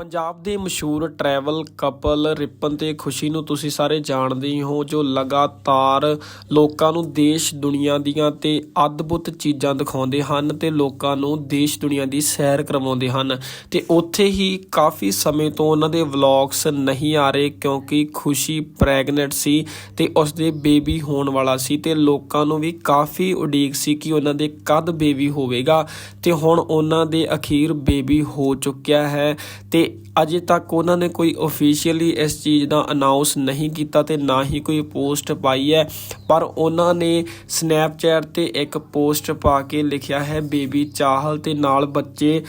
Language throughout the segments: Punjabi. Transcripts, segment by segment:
ਪੰਜਾਬ ਦੇ ਮਸ਼ਹੂਰ ਟਰੈਵਲ ਕਪਲ ਰਿਪਨ ਤੇ ਖੁਸ਼ੀ ਨੂੰ ਤੁਸੀਂ ਸਾਰੇ ਜਾਣਦੇ ਹੀ ਹੋ, ਜੋ ਲਗਾਤਾਰ ਲੋਕਾਂ ਨੂੰ ਦੇਸ਼ ਦੁਨੀਆ ਦੀਆਂ ਤੇ ਅద్ਭੁਤ ਚੀਜ਼ਾਂ ਦਿਖਾਉਂਦੇ ਹਨ ਤੇ ਲੋਕਾਂ ਨੂੰ ਦੇਸ਼ ਦੁਨੀਆ ਦੀ ਸੈਰ ਕਰਵਾਉਂਦੇ ਹਨ। ਤੇ ਉੱਥੇ ਹੀ ਕਾਫੀ ਸਮੇਂ ਤੋਂ ਉਹਨਾਂ ਦੇ ਵਲੌਗਸ ਨਹੀਂ ਆ ਰਹੇ ਕਿਉਂਕਿ ਖੁਸ਼ੀ ਪ੍ਰੈਗਨੈਂਟ ਸੀ ਤੇ ਉਸਦੇ ਬੇਬੀ ਹੋਣ ਵਾਲਾ ਸੀ ਤੇ ਲੋਕਾਂ ਨੂੰ ਵੀ ਕਾਫੀ ਉਡੀਕ ਸੀ ਕਿ ਉਹਨਾਂ ਦੇ ਕਦ ਬੇਬੀ ਹੋਵੇਗਾ। ਤੇ ਹੁਣ ਉਹਨਾਂ ਦੇ ਅਖੀਰ ਬੇਬੀ ਹੋ ਚੁੱਕਿਆ ਹੈ ਤੇ ਅਜੇ ਤੱਕ ਉਹਨਾਂ ਨੇ ਕੋਈ ਅਫੀਸ਼ੀਅਲੀ ਇਸ ਚੀਜ਼ ਦਾ ਅਨਾਉਂਸ ਨਹੀਂ ਕੀਤਾ ਤੇ ਨਾ ਹੀ ਕੋਈ ਪੋਸਟ ਪਾਈ ਹੈ। ਪਰ ਉਹਨਾਂ ਨੇ ਸਨੈਪਚੈਟ ਤੇ ਇੱਕ ਪੋਸਟ ਪਾ ਕੇ ਲਿਖਿਆ ਹੈ, ਬੇਬੀ ਚਾਹਲ ਤੇ ਨਾਲ ਬੱਚੇ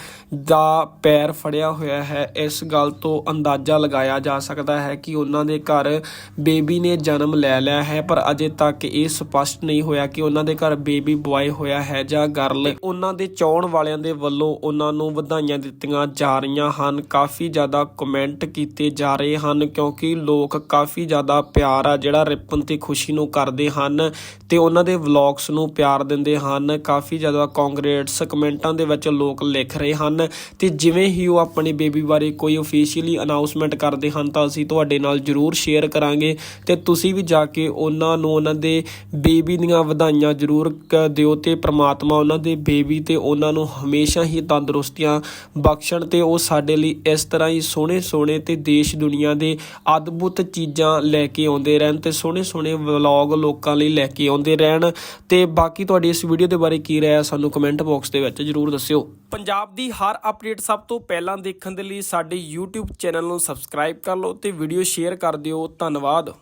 ਦਾ ਪੈਰ ਫੜਿਆ ਹੋਇਆ ਹੈ। ਇਸ ਗੱਲ ਤੋਂ ਅੰਦਾਜ਼ਾ ਲਗਾਇਆ ਜਾ ਸਕਦਾ ਹੈ ਕਿ ਉਹਨਾਂ ਦੇ ਘਰ ਬੇਬੀ ਨੇ ਜਨਮ ਲੈ ਲਿਆ ਹੈ, ਪਰ ਅਜੇ ਤੱਕ ਇਹ ਸਪਸ਼ਟ ਨਹੀਂ ਹੋਇਆ ਕਿ ਉਹਨਾਂ ਦੇ ਘਰ ਬੇਬੀ ਬੁਆਏ ਹੋਇਆ ਹੈ ਜਾਂ ਗਰਲ ਉਹਨਾਂ ਦੇ ਚਾਹਣ ਵਾਲਿਆਂ ਦੇ ਵੱਲੋਂ ਉਹਨਾਂ ਨੂੰ ਵਧਾਈਆਂ ਦਿੱਤੀਆਂ ਜਾ ਰਹੀਆਂ ਹਨ। ਕਾਫੀ ਕਾਫੀ ਜ਼ਿਆਦਾ ਕਮੈਂਟ ਕੀਤੇ ਜਾ ਰਹੇ ਹਨ ਕਿਉਂਕਿ ਲੋਕ ਕਾਫੀ ਜ਼ਿਆਦਾ ਪਿਆਰ ਆ ਜਿਹੜਾ ਰਿਪਨ ਤੇ ਖੁਸ਼ੀ ਨੂੰ ਕਰਦੇ ਹਨ ਤੇ ਉਹਨਾਂ ਦੇ ਵਲੌਗਸ ਨੂੰ ਪਿਆਰ ਦਿੰਦੇ ਹਨ। ਕਾਫੀ ਜ਼ਿਆਦਾ ਕੰਗ੍ਰੇਟਸ ਕਮੈਂਟਾਂ ਦੇ ਵਿੱਚ ਲੋਕ ਲਿਖ ਰਹੇ ਹਨ ਤੇ ਜਿਵੇਂ ਹੀ ਉਹ ਆਪਣੀ ਬੇਬੀ ਬਾਰੇ ਕੋਈ ਅਫੀਸ਼ੀਅਲੀ ਅਨਾਉਂਸਮੈਂਟ ਕਰਦੇ ਹਨ ਤਾਂ ਅਸੀਂ ਤੁਹਾਡੇ ਨਾਲ ਜਰੂਰ ਸ਼ੇਅਰ ਕਰਾਂਗੇ ਤੇ ਤੁਸੀਂ ਵੀ ਜਾ ਕੇ ਉਹਨਾਂ ਨੂੰ ਉਹਨਾਂ ਦੇ ਬੇਬੀ ਦੀਆਂ ਵਧਾਈਆਂ ਜਰੂਰ ਕ- ਦਿਓ ਤੇ ਪ੍ਰਮਾਤਮਾ ਉਹਨਾਂ ਦੇ ਬੇਬੀ ਤੇ ਉਹਨਾਂ ਨੂੰ ਹਮੇਸ਼ਾ ਹੀ ਤੰਦਰੁਸਤੀਆਂ ਬਖਸ਼ਣ ਤੇ ਉਹ ਸਾਡੇ ਲਈ ਇਸ ਤਰ੍ਹਾਂ ਹੀ ਸੋਹਣੇ ਸੋਹਣੇ ਤੇ ਦੇਸ਼ ਦੁਨੀਆ ਦੇ ਅਦਭੁਤ ਚੀਜ਼ਾਂ ਲੈ ਕੇ ਆਉਂਦੇ ਰਹਿਣ ਤੇ ਸੋਹਣੇ ਸੋਹਣੇ ਵਲੌਗ ਲੋਕਾਂ ਲਈ ਲੈ ਕੇ ਆਉਂਦੇ ਰਹਿਣ। ਤੇ ਬਾਕੀ ਤੁਹਾਡੀ ਇਸ ਵੀਡੀਓ ਦੇ ਬਾਰੇ ਕੀ ਰਾਏ ਸਾਨੂੰ ਕਮੈਂਟ ਬਾਕਸ ਦੇ ਵਿੱਚ ਜਰੂਰ ਦੱਸਿਓ। ਪੰਜਾਬ ਦੀ ਹਰ ਅਪਡੇਟ ਸਭ ਤੋਂ ਪਹਿਲਾਂ ਦੇਖਣ ਦੇ ਲਈ ਸਾਡੇ YouTube ਚੈਨਲ ਨੂੰ ਸਬਸਕ੍ਰਾਈਬ ਕਰ ਲਓ ਤੇ ਵੀਡੀਓ ਸ਼ੇਅਰ ਕਰ ਦਿਓ। ਧੰਨਵਾਦ।